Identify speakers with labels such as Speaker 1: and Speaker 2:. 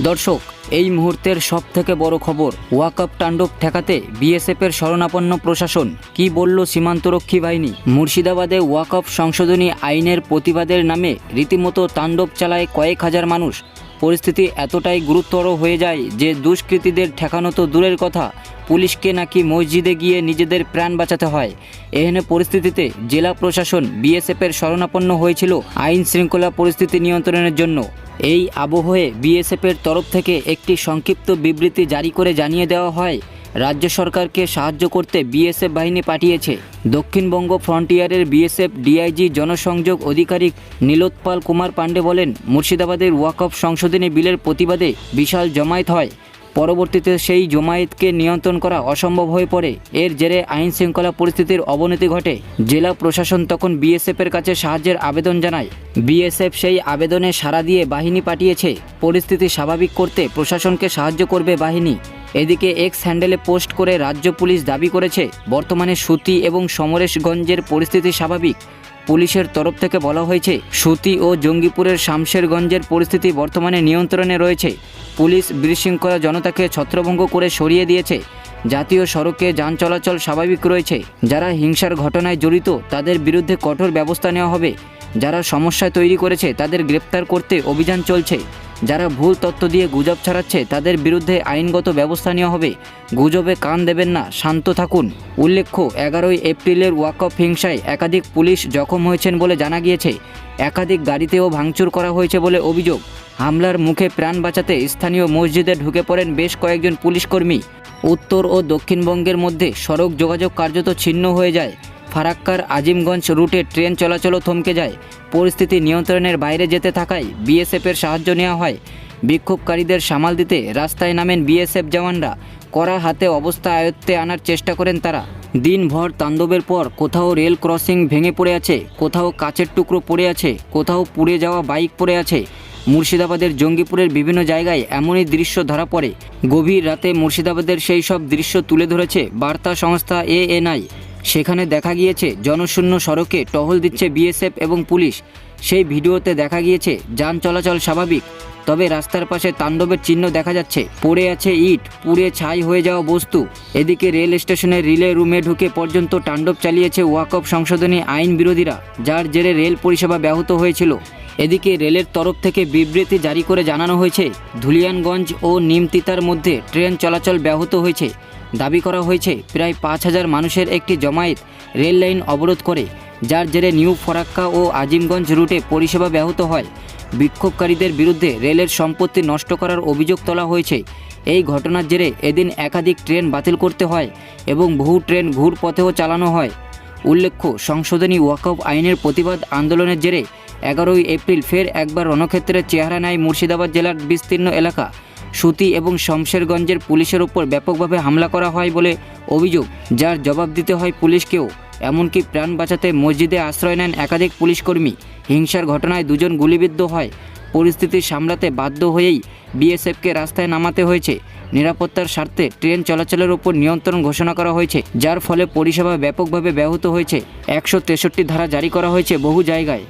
Speaker 1: দর্শক, এই মুহূর্তের সব থেকে বড় খবর, ওয়াকআপ তাণ্ডব ঠেকাতে বিএসএফের শরণাপন্ন প্রশাসন। কি বলল সীমান্তরক্ষী বাহিনী? মুর্শিদাবাদে ওয়াকআপ সংশোধনী আইনের প্রতিবাদের নামে রীতিমতো তাণ্ডব চালায় কয়েক হাজার মানুষ। পরিস্থিতি এতটাই গুরুতর হয়ে যায় যে দুষ্কৃতীদের ঠেকানো তো দূরের কথা। পুলিশকে নাকি মসজিদে গিয়ে নিজেদের প্রাণ বাঁচাতে হয়। এহেন পরিস্থিতিতে জেলা প্রশাসন বিএসএফের শরণাপন্ন হয়েছিল আইন শৃঙ্খলা পরিস্থিতি নিয়ন্ত্রণের জন্য। এই আবহে বিএসএফের তরফ থেকে একটি সংক্ষিপ্ত বিবৃতি জারি করে জানিয়ে দেওয়া হয় রাজ্য সরকারকে সাহায্য করতে বিএসএফ বাহিনী পাঠিয়েছে। দক্ষিণবঙ্গ ফ্রন্টিয়ারের বিএসএফ ডিআইজি জনসংযোগ আধিকারিক নীলোৎপাল কুমার পাণ্ডে বলেন, মুর্শিদাবাদের ওয়াকফ সংশোধনী বিলের প্রতিবাদে বিশাল জমায়েত হয়। পরবর্তীতে সেই জমায়েতকে নিয়ন্ত্রণ করা অসম্ভব হয়ে পড়ে। এর জেরে আইন শৃঙ্খলা পরিস্থিতির অবনতি ঘটে। জেলা প্রশাসন তখন বিএসএফের কাছে সাহায্যের আবেদন জানায়। বিএসএফ সেই আবেদনে সাড়া দিয়ে বাহিনী পাঠিয়েছে। পরিস্থিতি স্বাভাবিক করতে প্রশাসনকে সাহায্য করবে বাহিনী। এদিকে এক্স হ্যান্ডেলে পোস্ট করে রাজ্য পুলিশ দাবি করেছে, বর্তমানে সুতি এবং সমরেশগঞ্জের পরিস্থিতি স্বাভাবিক। পুলিশের তরফ থেকে বলা হয়েছে, সুতি ও জঙ্গিপুরের শামশেরগঞ্জের পরিস্থিতি বর্তমানে নিয়ন্ত্রণে রয়েছে। পুলিশ বিশৃঙ্খলা জনতাকে ছত্রভঙ্গ করে সরিয়ে দিয়েছে। জাতীয় সড়কে যান চলাচল স্বাভাবিক রয়েছে। যারা হিংসার ঘটনায় জড়িত, তাদের বিরুদ্ধে কঠোর ব্যবস্থা নেওয়া হবে। যারা সমস্যা তৈরি করেছে, তাদের গ্রেপ্তার করতে অভিযান চলছে। যারা ভুল তথ্য দিয়ে গুজব ছড়াচ্ছে, তাদের বিরুদ্ধে আইনগত ব্যবস্থা নেওয়া হবে। গুজবে কান দেবেন না, শান্ত থাকুন। উল্লেখ্য, এগারোই এপ্রিলের ওয়াকফ হিংসায় একাধিক পুলিশ জখম হয়েছেন বলে জানা গিয়েছে। একাধিক গাড়িতেও ভাঙচুর করা হয়েছে বলে অভিযোগ। হামলার মুখে প্রাণ বাঁচাতে স্থানীয় মসজিদে ঢুকে পড়েন বেশ কয়েকজন পুলিশকর্মী। উত্তর ও দক্ষিণবঙ্গের মধ্যে সড়ক যোগাযোগ কার্যত ছিন্ন হয়ে যায়। ফারাক্কার আজিমগঞ্জ রুটে ট্রেন চলাচলও থমকে যায়। পরিস্থিতি নিয়ন্ত্রণের বাইরে যেতে থাকায় বিএসএফের সাহায্য নেওয়া হয়। বিক্ষোভকারীদের সামাল দিতে রাস্তায় নামেন বিএসএফ জওয়ানরা। কড়া হাতে অবস্থা আয়ত্তে আনার চেষ্টা করেন তারা। দিনভর তাণ্ডবের পর কোথাও রেল ক্রসিং ভেঙে পড়ে আছে, কোথাও কাচের টুকরো পড়ে আছে, কোথাও পুড়ে যাওয়া বাইক পড়ে আছে। মুর্শিদাবাদের জঙ্গিপুরের বিভিন্ন জায়গায় এমনই দৃশ্য ধরা পড়ে। গভীর রাতে মুর্শিদাবাদের সেই সব দৃশ্য তুলে ধরেছে বার্তা সংস্থা এএনআই। সেখানে দেখা গিয়েছে জনশূন্য সড়কে টহল দিচ্ছে বিএসএফ এবং পুলিশ। সেই ভিডিওতে দেখা গিয়েছে, যান চলাচল স্বাভাবিক, তবে রাস্তার পাশে তাণ্ডবের চিহ্ন দেখা যাচ্ছে। পড়ে আছে ইট, পুড়ে ছাই হয়ে যাওয়া বস্তু। এদিকে রেল স্টেশনের রিলে রুমে ঢুকে পর্যন্ত তাণ্ডব চালিয়েছে ওয়াকফ সংশোধনী আইন বিরোধীরা, যার জেরে রেল পরিষেবা ব্যাহত হয়েছিল। এদিকে রেলের তরফ থেকে বিবৃতি জারি করে জানানো হয়েছে, ধুলিয়ানগঞ্জ ও নিমতিতার মধ্যে ট্রেন চলাচল ব্যাহত হয়েছে। দাবি করা হয়েছে, প্রায় পাঁচ হাজার মানুষের একটি জমায়েত রেল লাইন অবরোধ করে, যার জেরে নিউ ফরাক্কা ও আজিমগঞ্জ রুটে পরিষেবা ব্যাহত হয়। বিক্ষোভকারীদের বিরুদ্ধে রেলের সম্পত্তি নষ্ট করার অভিযোগ তোলা হয়েছে। এই ঘটনার জেরে এদিন একাধিক ট্রেন বাতিল করতে হয় এবং বহু ট্রেন ঘুর পথেও চালানো হয়। উল্লেখ্য, সংশোধনী ওয়াকফ আইনের প্রতিবাদ আন্দোলনের জেরে এগারোই এপ্রিল ফের একবার রণক্ষেত্রের চেহারা নেয় মুর্শিদাবাদ জেলার বিস্তীর্ণ এলাকা। সুতি এবং শমশেরগঞ্জের পুলিশের ওপর ব্যাপকভাবে হামলা করা হয় বলে অভিযোগ, যার জবাব দিতে হয় পুলিশকেও। এমনকি প্রাণ বাঁচাতে মসজিদে আশ্রয় নেন একাধিক পুলিশকর্মী। হিংসার ঘটনায় দুজন গুলিবিদ্ধ হয়। পরিস্থিতি সামলাতে বাধ্য হয়েই বিএসএফকে রাস্তায় নামাতে হয়েছে। নিরাপত্তার স্বার্থে ট্রেন চলাচলের উপর নিয়ন্ত্রণ ঘোষণা করা হয়েছে, যার ফলে পরিষেবা ব্যাপকভাবে ব্যাহত হয়েছে। একশো তেষট্টি ধারা জারি করা হয়েছে বহু জায়গায়।